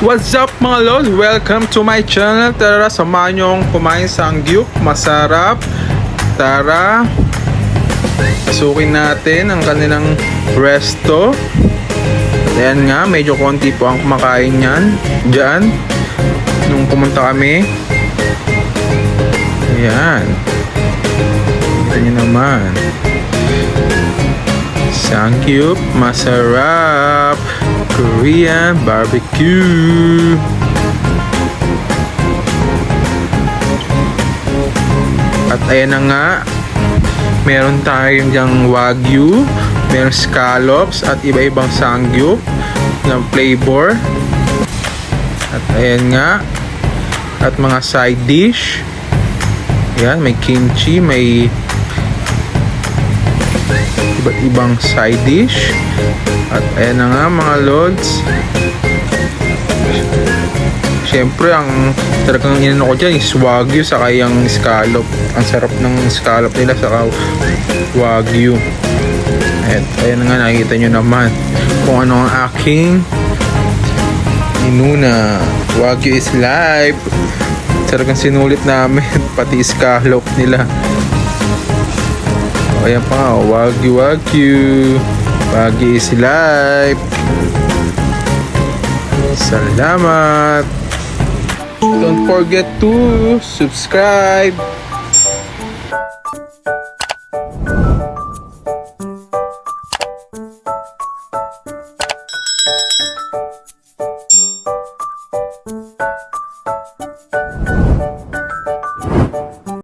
What's up mga lord? Welcome to my channel. Tara, samahan nyo akong kumain sa Angyup. Masarap. Tara. Pasukin natin ang kanilang resto. Ayan nga, medyo konti po ang kumakain yan. Diyan. Nung pumunta kami. Ayan. Kita nyo naman. Sangyup, masarap. Korean barbecue. At ayan na nga, meron tayong dyang wagyu, meron scallops at iba-ibang sangyup ng flavor. At ayan nga, at mga side dish. Ayan, may kimchi, may iba't ibang side dish. At ayan na nga mga lods. Siyempre, ang talagang inano ko dyan is wagyu saka yung scallop. Ang sarap ng scallop nila saka wagyu. At ayan nga, nakikita nyo naman kung ano ang aking inuna. Wagyu is life. Talagang sinulit namin, pati scallop nila. Ayan pa nga, wagyu wagyu. Wagyu is life. Salamat. Don't forget to subscribe.